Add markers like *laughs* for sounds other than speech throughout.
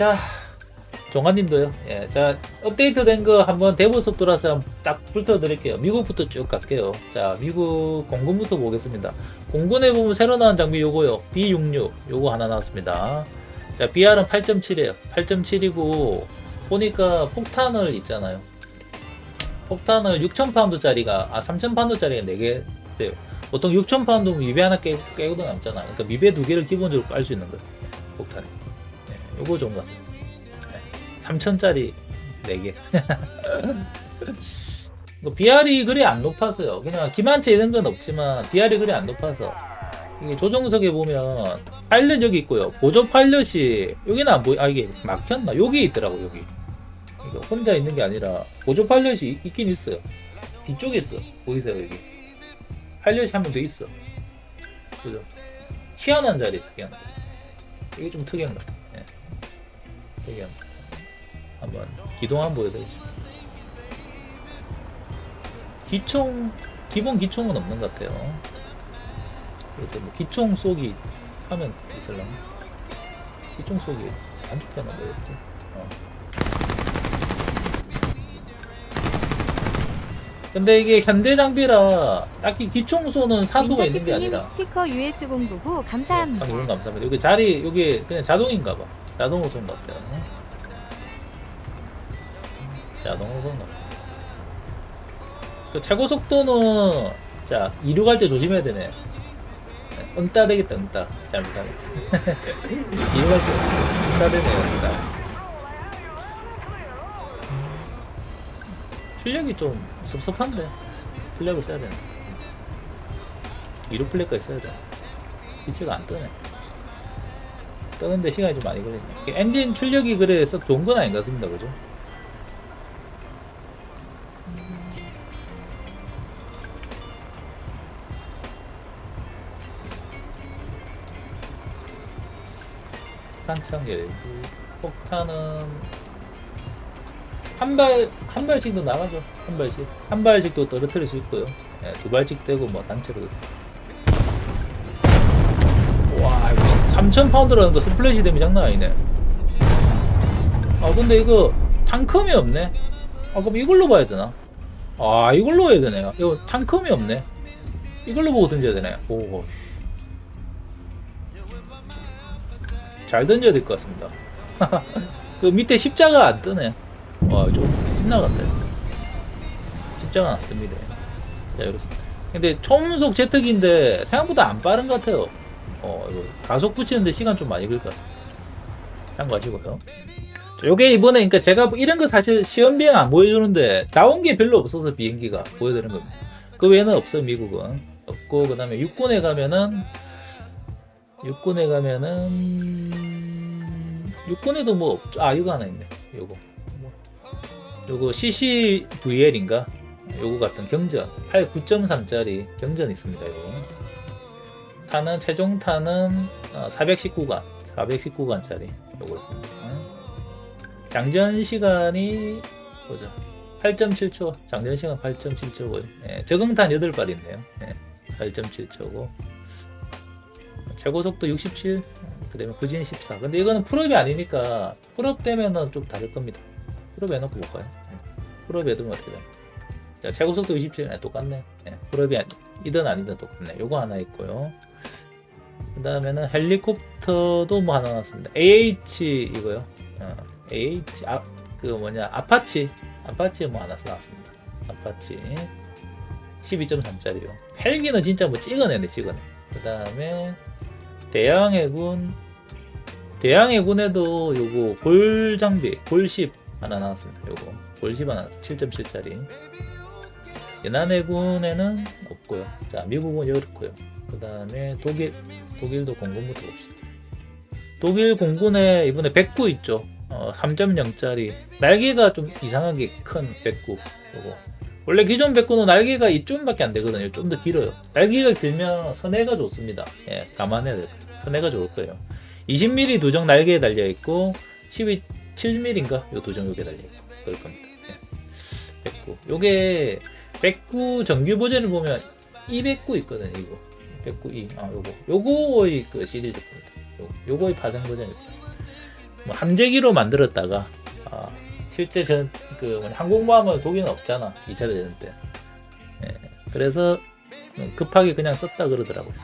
자, 종아님도요. 예, 자, 업데이트된 거 한번 대부 속도라서 한번 딱 훑어드릴게요. 미국부터 쭉 갈게요. 자, 미국 공군부터 보겠습니다. 공군에 보면 새로 나온 장비 요거요. B66 요거 하나 나왔습니다. 자, BR은 8.7이에요. 8.7이고 보니까 폭탄을 있잖아요. 폭탄을 6,000파운드짜리가 아 3,000파운드짜리가 4개 돼요. 보통 6,000파운드면 미배 하나 깨, 깨고도 남잖아. 그러니까 미배 두 개를 기본적으로 깔 수 있는 거예요. 폭탄이. 네, 요거 좋은 것 같아요. 네, 3,000짜리 4개. *laughs* 이거 BR이 그리 안 높았어요. 그냥 기만체 이런 건 없지만 BR이 그리 안 높아서 이게 조정석에 보면 파일럿 여기 있고요. 보조 파일럿이 여기는 안 보이. 아 이게 막혔나? 여기 있더라고 여기. 혼자 있는 게 아니라 보조 파일럿이 있- 있긴 있어요. 뒤쪽에 있어. 보이세요 여기? 파일럿이 한 명 더 있어. 그죠? 희한한 자리에 있어. 희한한. 자리. 이게 좀 특이한 거. 거. 한번 기동 한번 보여드리죠. 기총 기본 기총은 없는 것 같아요. 그래서 뭐 기총 쏘기 하면 있을라나? 기총 쏘기 안 하나 뭐였지? 어. 근데 이게 현대 장비라 딱히 기총 쏘는 사수가 있는 게 아니라 스티커 US099 아, 감사합니다. 감사합니다. 여기 자리 여기 그냥 자동인가 봐. 쏜것 같아요. 것 같아요. 그 최고 속도는 자 이륙 할 때 조심해야 되네. 네, 응따 되겠다 응따 잘못하면 *laughs* 이륙할 때 응따 되네요 응따. 출력이 좀 섭섭한데 출력을 써야 되네. 이륙 플랫까지 써야 돼. 빛이가 안 뜨네. 뜨는데 시간이 좀 많이 걸리네. 엔진 출력이 그래 썩 좋은 건 아닌 것 같습니다. 그죠? 탄창 열고 폭탄은 한 발 한 발씩도 나가죠. 한 발씩 한 발씩도 떨어뜨릴 수 있고요. 예, 두 발씩 떼고 뭐 단체로 와, 이거 3,000파운드라는 거 스플래시 데미 장난 아니네. 아, 근데 이거 탕컴이 없네. 아, 그럼 이걸로 봐야 되나? 아, 이걸로 해야 되네요. 이거 탕컴이 없네. 이걸로 보고 던져야 되네. 오. 잘 던져야 될 것 같습니다. *laughs* 그 밑에 십자가 안 뜨네. 와, 좀 빗나간다. 십자가 안 뜹니다. 자, 이렇습니다. 근데 초음속 제트기인데 생각보다 안 빠른 것 같아요. 어, 이거 가속 붙이는데 시간 좀 많이 걸릴 것 같습니다. 참고하시고요. 자, 요게 이번에, 그러니까 제가 이런 거 사실 시험 비행 안 보여주는데, 나온 게 별로 없어서 비행기가 보여드리는 겁니다. 그 외에는 없어요, 미국은. 없고, 그 다음에 육군에 가면은, 육군에 가면은, 육군에도 뭐 없죠. 아, 이거 하나 있네. 요거. 뭐, 요거 CCVL인가? 요거 같은 경전. 8, 9.3짜리 경전 있습니다, 요거. 탄은 최종 탄은 419관 419관짜리 요거 있습니다. 장전 시간이 보자 8.7초 장전 시간 8.7초고요. 예, 적응탄 8발 있네요. 예, 8.7초고 최고 속도 67 그다음에 부진 14 근데 이거는 풀업이 아니니까 풀업 되면은 좀 다를 겁니다. 풀업 해놓고 볼까요? 예, 풀업 해두면 어떻게 돼요? 자 최고 속도 27 네, 똑같네. 예, 풀업이 아니, 이든 아니든 똑같네. 요거 하나 있고요. 그 다음에는 헬리콥터도 뭐 하나 나왔습니다. AH 이거요. 어, AH 아, 그 뭐냐 아파치 아파치 뭐 하나 나왔습니다. 아파치 12.3짜리요. 헬기는 진짜 뭐 찍어내네 찍어내. 그 다음에 대양해군 대양해군에도 요거 골 장비 골10 하나 나왔습니다. 요거 골10 하나 7.7짜리. 연안해군에는 없고요. 자 미국은 이렇고요. 그 다음에 독일 독일도 공군부터 봅시다. 독일 공군에 이번에 109 있죠. 어, 3.0짜리 날개가 좀 이상하게 큰109 요거. 원래 기존 109는 날개가 이쯤밖에 안 되거든요. 좀 더 길어요. 날개가 길면 선회가 좋습니다. 예, 감안해야 돼요. 선회가 좋을 거예요. 20mm 두정 날개에 달려 있고 12 7mm인가 요 두정 요게 달려 있고 그럴 겁니다. 예. 109. 요게 109 정규 버전을 보면 209 있거든요. 이거 109E 아 요거 요거의 그 시리즈 겁니다. 요, 요거의 파생 버전이 있습니다. 뭐 함재기로 만들었다가 아, 실제 전그 항공모함은 독일은 없잖아 2차 대전 때. 예, 그래서 급하게 그냥 썼다 그러더라고요.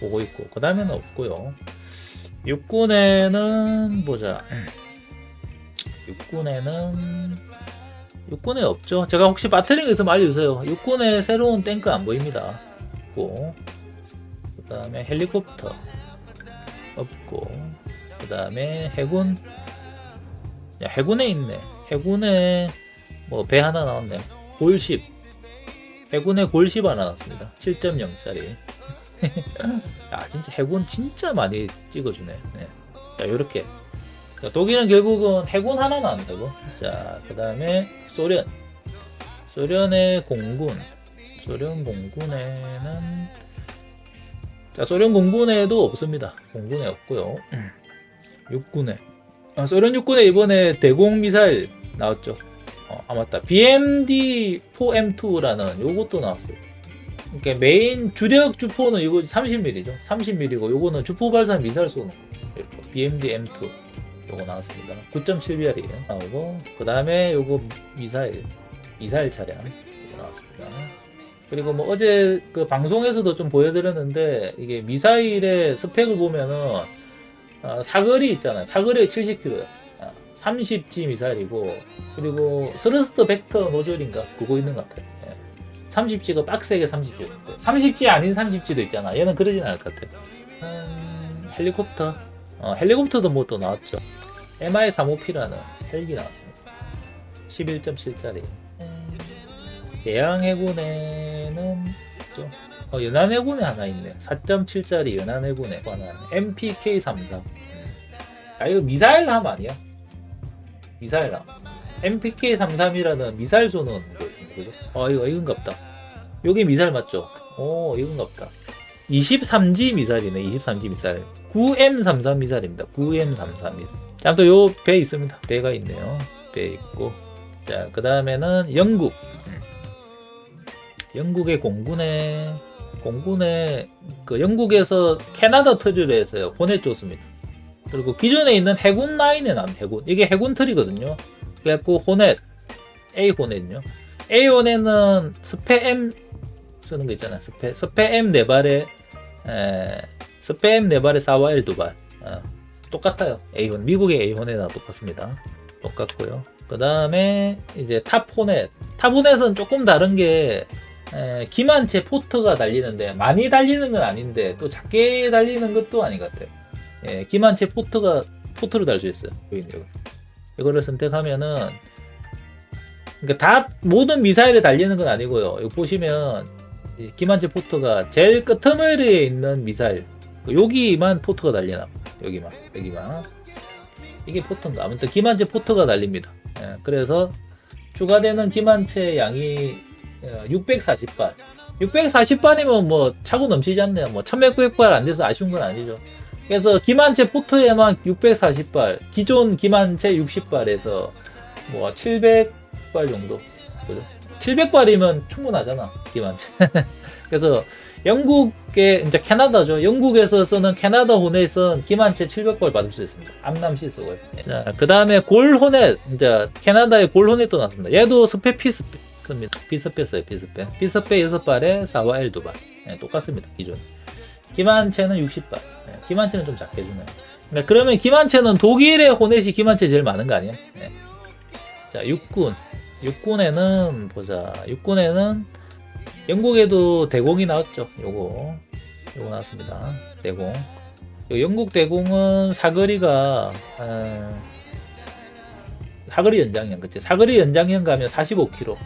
보고 있고 그 다음에는 없고요. 육군에는 보자. 육군에는 육군에 없죠. 제가 혹시 있으면 알려주세요. 육군에 새로운 탱크 안 보입니다. 없고 그 다음에 헬리콥터 없고 그 다음에 해군 야 해군에 있네. 해군에 뭐 배 하나 나왔네. 골십 해군에 골십 하나 나왔습니다. 7.0짜리. *laughs* 야 진짜 해군 진짜 많이 찍어주네. 네. 자 요렇게 자, 독일은 결국은 해군 하나 나온다고. 자, 그 다음에 소련. 소련의 공군. 소련 공군에는 자, 소련 공군에도 없습니다. 공군에 없고요. 육군에. 아, 소련 육군에 이번에 대공 미사일 나왔죠. 어, 아 맞다. BMD-4M2라는 요것도 나왔어요. 그러니까 메인 주력 주포는 이거 30mm죠. 30mm고 요거는 주포 발사 미사일 쏘는 거. 이렇게 BMD M2. 요거 나왔습니다. 9.7BR이 나오고 그 다음에 요거 미사일 미사일 차량 나왔습니다. 그리고 뭐 어제 그 방송에서도 좀 보여드렸는데 이게 미사일의 스펙을 보면은 어, 사거리 있잖아요. 사거리 70km요. 30G 미사일이고 그리고 스러스트 벡터 노즐인가 그거 있는 것 같아요. 예. 30G가 빡세게 30G. 30G 아닌 30G도 있잖아. 얘는 그러진 않을 것 같아요. 음, 헬리콥터 어, 헬리콥터도 뭐 또 나왔죠. MI-35P라는 헬기 나왔습니다. 11.7짜리. 대양해군에는 있죠. 어, 연안해군에 하나 있네. 4.7짜리 연안해군에 하나. MPK-33. 아 이거 미사일함 아니야? 미사일함. MPK-33이라는 미사일 쏘는 거 있습니다. 그죠? 아 이거 이건갑다. 여기 미사일 맞죠? 오 이건갑다. 23G 미사일이네. 23G 미사일. 9M33 미사일입니다. 9M33 미사일. 자, 또요배 있습니다. 배가 있네요. 배 있고. 자, 그 다음에는 영국. 영국의 공군에, 공군에, 그 영국에서 캐나다 트리를 해서요. 보내줬습니다. 그리고 기존에 있는 해군 라인에 난 해군. 이게 해군 트리거든요. 그래갖고 호넷, A 호넷요. A 호넷은 스페 M 쓰는 거 있잖아요. 스페, 스페 M 네 발에, 에, 스페 M 네 발에 4와 L 두 발. 어. 똑같아요. A1 미국의 A1에나 똑같습니다. 똑같고요. 그 다음에 이제 탑 호넷. 탑 호넷은 조금 다른 게 에, 기만체 포트가 달리는데 많이 달리는 건 아닌데 또 작게 달리는 것도 아닌 것 같아요. 예, 기만체 포트가 포트로 달수 있어요. 여기 이거. 이거를 선택하면은 그러니까 다 모든 미사일에 달리는 건 아니고요. 이거 보시면 이 기만체 포트가 제일 끄트머리에 있는 미사일 여기만 포트가 달리나 여기만 여기만 이게 포트인가 아무튼 기만체 포트가 달립니다 예, 그래서 추가되는 기만체 양이 640발 640발이면 뭐 차고 넘치지 않네요 뭐 1600발 안 돼서 아쉬운 건 아니죠 그래서 기만체 포트에만 640발 기존 기만체 60발에서 뭐 700발 정도 그죠 700발이면 충분하잖아 기만체 *laughs* 그래서 영국의 이제 캐나다죠. 영국에서 쓰는 캐나다 호넷은 기만체 700발 받을 수 있습니다. 암남시 쓰고요. 자, 그 다음에 골 호넷 이제 캐나다의 골 호넷도 나왔습니다. 얘도 스페 피 스페 씁니다. 피스페 써요. 피스페. 피스페 6발에 4와 L 2발. 네, 똑같습니다. 기존. 기만체는 60발. 네, 기만체는 좀 작게 주네요. 그러니까 그러면 기만체는 독일의 호넷이 기만체 제일 많은 거 아니에요? 네. 자, 육군. 육군에는 보자. 육군에는 영국에도 대공이 나왔죠. 요거 요거 나왔습니다. 대공. 요 영국 대공은 사거리가 어, 사거리 연장형 그치? 사거리 연장형 가면 45km.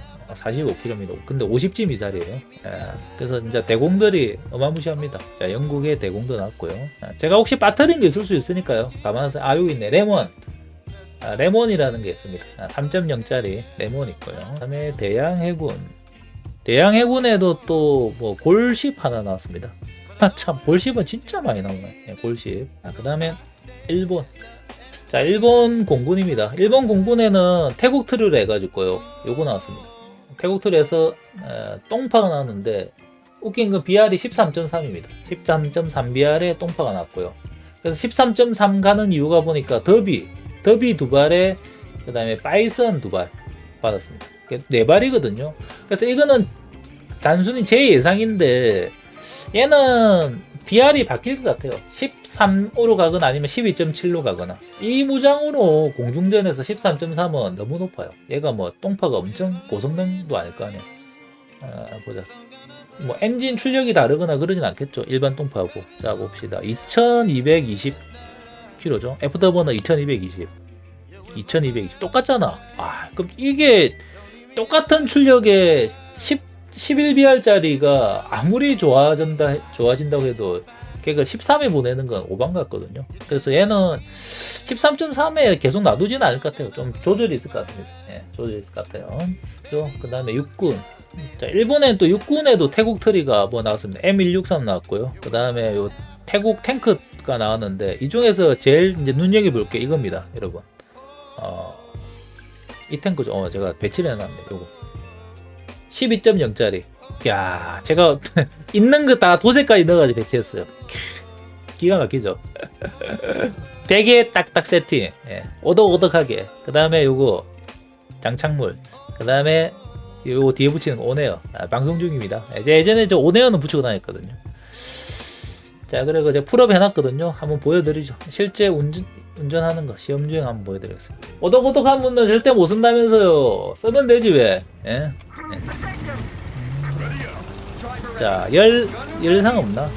45km. 근데 50G 미사일이에요. 예, 그래서 진짜 대공들이 어마무시합니다. 자, 영국의 대공도 나왔고요. 아, 제가 혹시 빠트린 게 있을 수 있으니까요. 가만히 아, 여기 있네. 레몬. 아, 레몬이라는 게 있습니다. 아, 3.0짜리 레몬 있고요. 그 다음에 대양 해군. 대양 해군에도 또 뭐 골십 하나 나왔습니다. 아, 참 골십은 진짜 많이 나오네. 네, 골십. 아, 그 다음에 일본. 자, 일본 공군입니다. 일본 공군에는 태국 트를 해가지고요. 요거 나왔습니다. 태국 틀에서 어, 똥파가 나왔는데 웃긴 건 BR이 13.3입니다. 13.3 BR에 똥파가 나왔고요. 그래서 13.3 가는 이유가 보니까 더비 더비 두 발에 그 다음에 파이썬 두 발 받았습니다. 그네 발이거든요. 그래서 이거는 단순히 제 예상인데 얘는 BR이 바뀔 것 같아요. 13으로 가거나 아니면 12.7로 가거나 이 무장으로 공중전에서 13.3은 너무 높아요. 얘가 뭐 똥파가 엄청 고성능도 아닐 거 아니에요. 아, 보자. 뭐 엔진 출력이 다르거나 그러진 않겠죠. 일반 똥파하고. 자 봅시다. 2220km죠. F더버는 2220. 2220 똑같잖아. 아 그럼 이게 똑같은 출력의 10 11BR짜리가 아무리 좋아진다 좋아진다고 해도 걔가 13에 보내는 건 오반 같거든요. 그래서 얘는 13.3에 계속 놔두지는 않을 것 같아요. 좀 조절이 있을 것 같습니다. 예, 조절이 있을 것 같아요. 그 다음에 육군. 자, 일본엔 또 육군에도 태국 트리가 뭐 나왔습니다. M163 나왔고요. 그 다음에 요 태국 탱크가 나왔는데 이 중에서 제일 이제 눈여겨볼 게 이겁니다, 여러분. 어, 이 탱크죠. 어, 제가 배치를 해놨네, 요거. 12.0짜리. 야, 제가 *laughs* 있는 거 다 도색까지 넣어가지고 배치했어요. 기가 막히죠. *laughs* 베개 딱딱 세팅. 예, 오덕오덕하게. 그 다음에 요거 장착물. 그 다음에 요거 뒤에 붙이는 거 오네요. 아, 방송 중입니다. 예, 제 예전에 저 오네어는 붙이고 다녔거든요. 자, 그리고 제가 풀업 해놨거든요. 한번 보여드리죠. 실제 운전, 운전하는 거, 시험 주행 한번 보여드리겠습니다. 오덕오덕한 분은 절대 못 쓴다면서요. 쓰면 되지, 왜? 예? 예. 자, 열, 열상 없나? 아,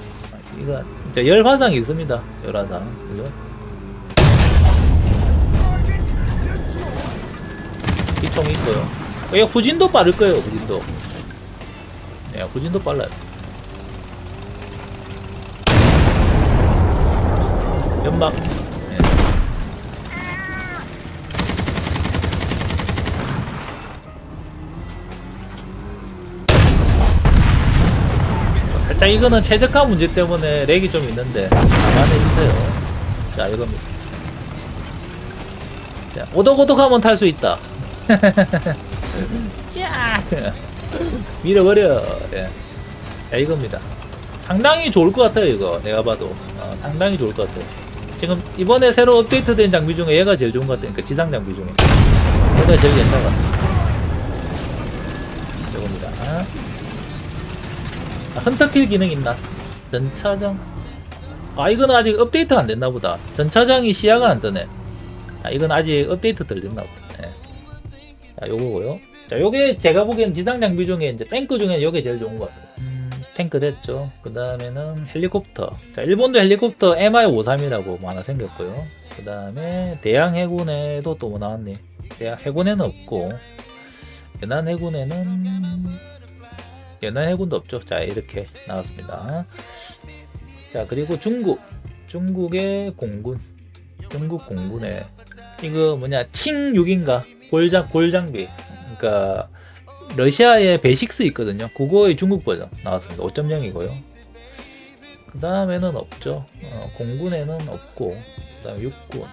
이거, 자, 열 화상이 있습니다. 열 화상. 그죠? 기총 있고요. 어, 이거 후진도 빠를 거예요, 후진도. 네, 후진도 빨라요. 연막. 네. 살짝 이거는 최적화 문제 때문에 렉이 좀 있는데 감안해 주세요. 자, 이겁니다. 자, 오덕오덕하면 탈 수 있다. *laughs* 야! 밀어버려. 예. 자, 이겁니다. 상당히 좋을 것 같아요, 이거. 내가 봐도. 어, 상당히 좋을 것 같아요. 지금 이번에 새로 업데이트된 장비 중에 얘가 제일 좋은 것 같아요. 그 지상 장비 중에. 얘가 제일 같아요. 이겁니다. 아, 헌터킬 기능 있나? 전차장. 아, 이건 아직 업데이트가 안 됐나 보다. 전차장이 시야가 안 뜨네. 아, 이건 아직 업데이트 덜 됐나 보다. 예. 자, 요거고요. 자, 요게 제가 보기엔 지상 장비 중에 이제 탱크 중에 요게 제일 좋은 것 같습니다. 음, 탱크 됐죠. 그 다음에는 헬리콥터. 자, 일본도 헬리콥터 MI53이라고 뭐 하나 생겼고요. 그 다음에 대양 해군에도 또 뭐 나왔니? 대양 해군에는 없고, 연안 해군에는 연안 해군도 없죠. 자, 이렇게 나왔습니다. 자, 그리고 중국. 중국의 공군. 중국 공군에 이거 뭐냐? 칭 6인가? 골장 골장비. 그러니까 러시아에 베식스 있거든요. 그거의 중국 버전 나왔습니다. 5.0이고요. 그 다음에는 없죠. 어, 공군에는 없고 그 다음에 육군.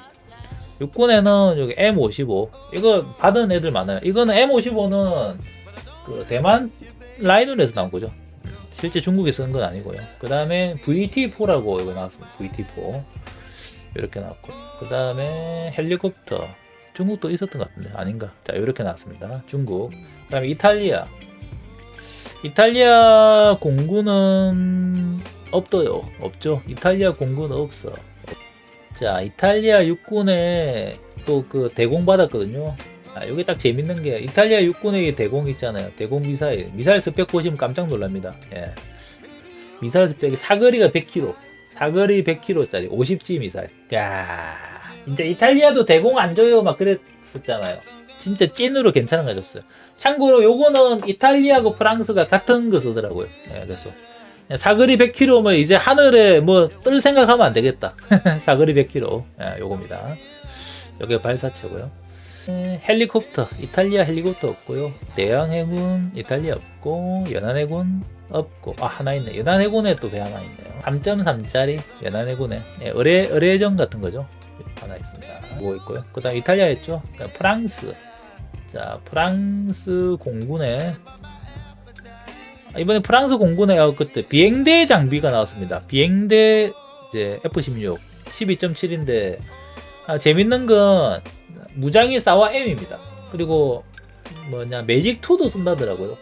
육군에는 여기 M55 이거 받은 애들 많아요. 이거는 M55는 그 대만 라이논에서 나온 거죠. 실제 중국에 쓰는 건 아니고요. 그 다음에 VT4라고 이거 나왔습니다. VT4 이렇게 나왔고. 그 다음에 헬리콥터. 중국도 있었던 것 같은데 아닌가? 자 이렇게 나왔습니다. 중국. 그 다음에 이탈리아. 이탈리아 공군은 없어요. 없죠. 이탈리아 공군은 없어. 자 이탈리아 육군에 또 그 대공 받았거든요 아 여기 딱 재밌는 게 이탈리아 육군의 대공 있잖아요 대공 미사일 미사일 스펙 보시면 깜짝 놀랍니다 예. 미사일 스펙이 사거리가 100km 사거리 100km짜리 50G 미사일. 야, 진짜 이탈리아도 대공 안 줘요 막 그랬었잖아요. 진짜 찐으로 괜찮은 거 줬어요. 참고로 요거는 이탈리아하고 프랑스가 같은 거 쓰더라고요. 예, 그래서 사거리 100km면 이제 하늘에 뭐 뜰 생각하면 안 되겠다. *laughs* 사거리 100km. 예, 요겁니다. 요게 발사체고요. 예, 헬리콥터 이탈리아 헬리콥터 없고요. 대양 해군 이탈리아 없고 연안 해군 없고. 아 하나 있네. 연안 해군에 또 배 하나 있네요. 3.3짜리 연안 해군에. 예, 의뢰 의뢰정 같은 거죠. 하나 있습니다. 뭐 있고요? 그 다음 이탈리아 했죠? 프랑스. 자 프랑스 공군에. 아, 이번에 프랑스 공군에 어, 그때 비행대 장비가 나왔습니다. 비행대 이제 F16 12.7인데. 아, 재밌는 건 무장이 사와 M입니다. 그리고 뭐냐 매직 2도 쓴다더라고요.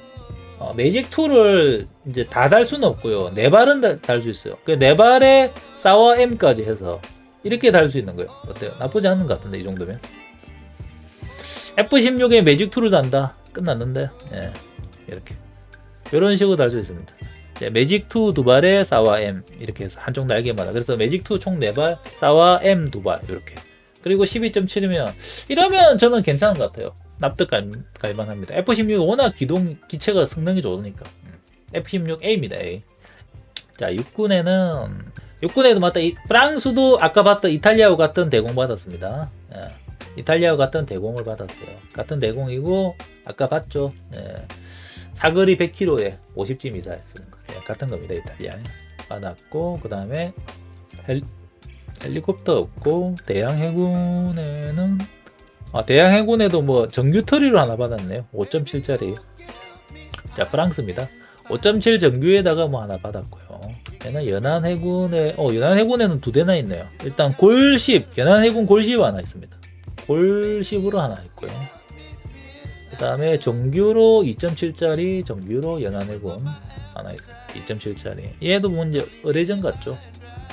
어, 매직 2를 이제 다 달 수는 없고요. 네 발은 달 수 있어요. 그네 발에 사와 M까지 해서 이렇게 달 수 있는 거예요. 어때요? 나쁘지 않은 것 같은데 이 정도면. F16에 매직 2를 단다. 끝났는데 예, 이렇게 이런 식으로 달 수 있습니다. 매직 2 두 발에 사와 M 이렇게 해서 한쪽 날개마다 그래서 매직 2총 4발 사와 M 두 발 이렇게 그리고 12.7이면 이러면 저는 괜찮은 것 같아요. 납득 갈, 갈만합니다. F16 워낙 기동 기체가 성능이 좋으니까 F16A입니다. A. 자 육군에는 육군에도 맞다 이, 프랑스도 아까 봤던 이탈리아와 같은 대공 받았습니다. 예. 이탈리아와 같은 대공을 받았어요. 같은 대공이고 아까 봤죠. 예. 사거리 100km에 50G 미사일 쓰는 거 예, 같은 겁니다. 이탈리아 받았고 그 다음에 헬, 헬리콥터 없고 대양 해군에는 아 대양 해군에도 뭐 정규 터리로 하나 받았네요. 5.7짜리 자 프랑스입니다. 5.7 정규에다가 뭐 하나 받았고요. 얘는 연안 해군에 어 연안 해군에는 두 대나 있네요. 일단 골10 연안 해군 골10 하나 있습니다. 골10으로 하나 있고요. 그 다음에 정규로 2.7짜리 정규로 연안 해군 하나 있어요. 2.7짜리. 얘도 뭐 이제 의뢰전 같죠?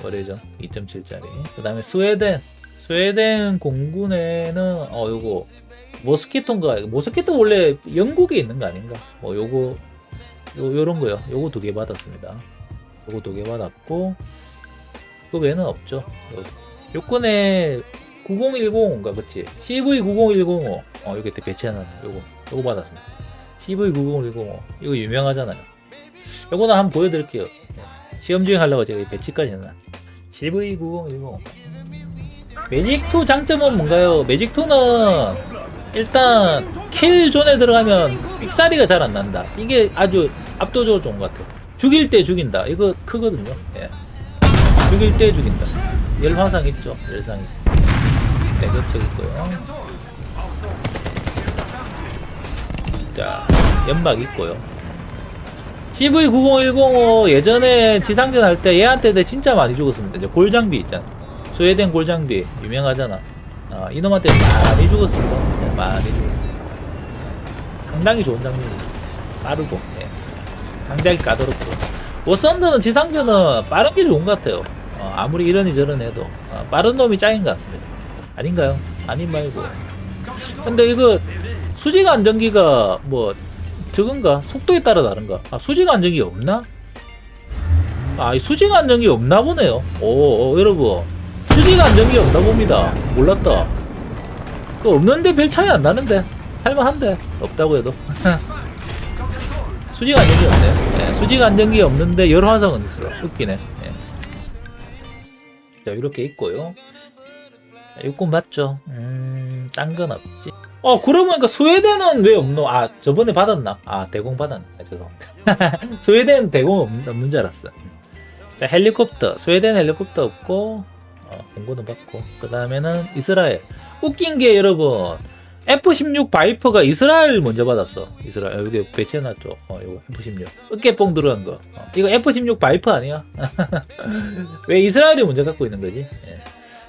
의뢰전 2.7짜리. 그 다음에 스웨덴. 스웨덴 공군에는 어 요거 모스키토인가? 모스키토 원래 영국에 있는 거 아닌가? 뭐 요거 요 요런 거요. 요거 두 개 받았습니다. 요거 두 개 받았고 그 외에는 없죠. 요- 요건에 9010인가 그치? CV90105 어때 배치해놨네 요거 요거 받았습니다 CV90105 이거 유명하잖아요 요거는 한번 보여드릴게요 예. 시험 주행 하려고 제가 이 배치까지 해놨 CV90105 매직2 장점은 뭔가요? 매직2는 일단 킬존에 들어가면 삑사리가 잘 안 난다. 이게 아주 압도적으로 좋은 것 같아요. 죽일 때 죽인다. 이거 크거든요. 예. 죽일 때 죽인다. 열화상 있죠? 열상 있고. 대교체 있고요. 자, 연막 있고요. CV90105 예전에 지상전 할 때 얘한테 내 진짜 많이 죽었습니다. 이제 골장비 있잖아. 스웨덴 골장비 유명하잖아. 어, 이놈한테 많이 죽었습니다. 네, 많이 죽었습니다. 상당히 좋은 장비입니다. 빠르고, 예. 상당히 까다롭고. 워썬더는 지상전은 빠른 게 좋은 것 같아요. 어, 아무리 이러니 저러니 해도 어, 빠른 놈이 짱인 것 같습니다. 아닌가요? 아닌 말고. 근데 이거 수직 안정기가 뭐 적은가? 속도에 따라 다른가? 아 수직 안정기 없나? 아, 이 수직 안정기 없나 보네요. 오, 오, 여러분. 수직 안정기 없나 봅니다. 몰랐다. 그 없는데 별 차이 안 나는데. 할만한데. 없다고 해도. *laughs* 수직 안정기 없네. 예, 수직 안정기 없는데 열 화성은 있어. 웃기네. 예. 자, 이렇게 있고요. 육군 맞죠? 음, 딴 건 없지. 어, 그러고 보니까 스웨덴은 왜 없노? 아, 저번에 받았나? 아, 대공 받았네. 아, 죄송합니다. *laughs* 스웨덴 대공 없, 없는 줄 알았어. 자, 헬리콥터. 스웨덴 헬리콥터 없고, 어, 공고는 받고. 그 다음에는 이스라엘. 웃긴 게 여러분, F-16 바이퍼가 이스라엘 먼저 받았어. 이스라엘. 아, 여기 배치해놨죠. 어, 이거 F-16. 어깨뽕 들어간 거. 어, 이거 F-16 바이퍼 아니야? *laughs* 왜 이스라엘이 먼저 갖고 있는 거지? 예.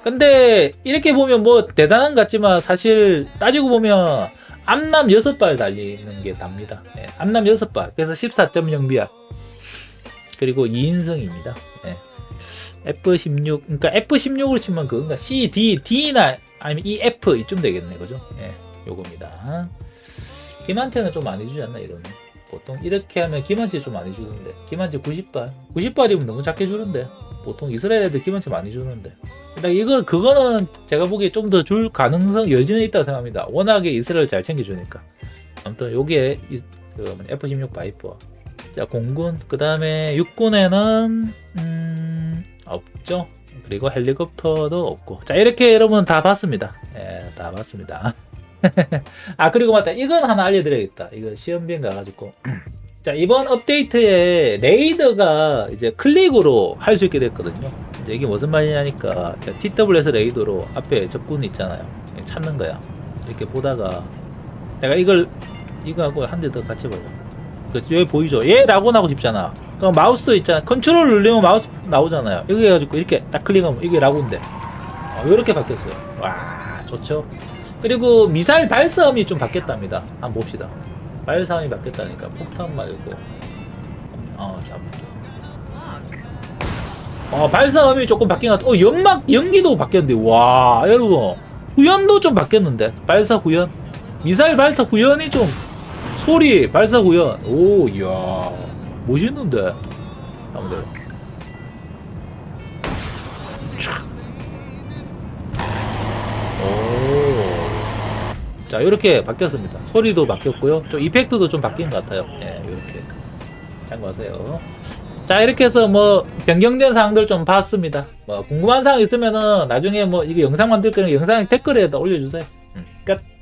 근데 이렇게 보면 뭐 대단한 것 같지만 사실 따지고 보면 암남 6발 달리는 게 답니다. 예, 암남 6발. 그래서 14.0비야. 그리고 2인승입니다. 예. F16, 그러니까 F16으로 치면 그건가? C, D, D나 아니면 E, F 이쯤 되겠네. 그죠? 예, 요겁니다. 김한태는 좀 많이 주지 않나, 이러면. 보통 이렇게 하면 김한태 좀 많이 주는데. 김한태 90발. 90발이면 너무 작게 주는데. 보통 이스라엘 애들 김한태 많이 주는데. 일단 이거 그거는 제가 보기에 좀 더 줄 가능성 여지는 있다고 생각합니다. 워낙에 이스라엘 잘 챙겨주니까. 아무튼 요게 이- 그 뭐냐, F16 바이퍼. 자 공군 그 다음에 육군에는 음, 없죠. 그리고 헬리콥터도 없고. 자 이렇게 여러분 다 봤습니다. 예, 다 봤습니다. *laughs* 아 그리고 맞다 이건 하나 알려드려야겠다. 이거 시험 비행 가가지고. *clears throat* 자 이번 업데이트에 레이더가 이제 클릭으로 할 수 있게 됐거든요. 이제 이게 무슨 말이냐니까 TWS 레이더로 앞에 적군 있잖아요. 찾는 거야. 이렇게 보다가 내가 이걸 이거하고 한 대 더 같이 봐요. 그 여기 보이죠? 얘 라곤하고 싶잖아. 그럼 마우스 있잖아. 컨트롤 누르면 마우스 나오잖아요. 여기 해가지고 이렇게 딱 클릭하면 이게. 어, 이렇게 바뀌었어요. 와, 좋죠. 그리고 미사일 발사음이 좀 바뀌었답니다. 한번 봅시다. 발사음이 바뀌었다니까 폭탄 말고. 어, 잠깐. 어, 발사음이 조금 바뀐 것 같아. 어, 연막 연기도 바뀌었는데, 와, 여러분. 후연도 좀 바뀌었는데. 발사 후연. 미사일 발사 후연이 좀, 소리, 발사 후연. 오, 이야. 멋있는데. 오. 자, 이렇게 바뀌었습니다. 소리도 바뀌었고요. 좀 이펙트도 좀 바뀐 것 같아요. 예, 이렇게. 참고하세요. 자, 이렇게 해서 뭐 변경된 사항들 좀 봤습니다. 뭐 궁금한 사항 있으면은 나중에 뭐 이게 영상 만들 거는 영상 댓글에다 올려주세요. 음, 끝.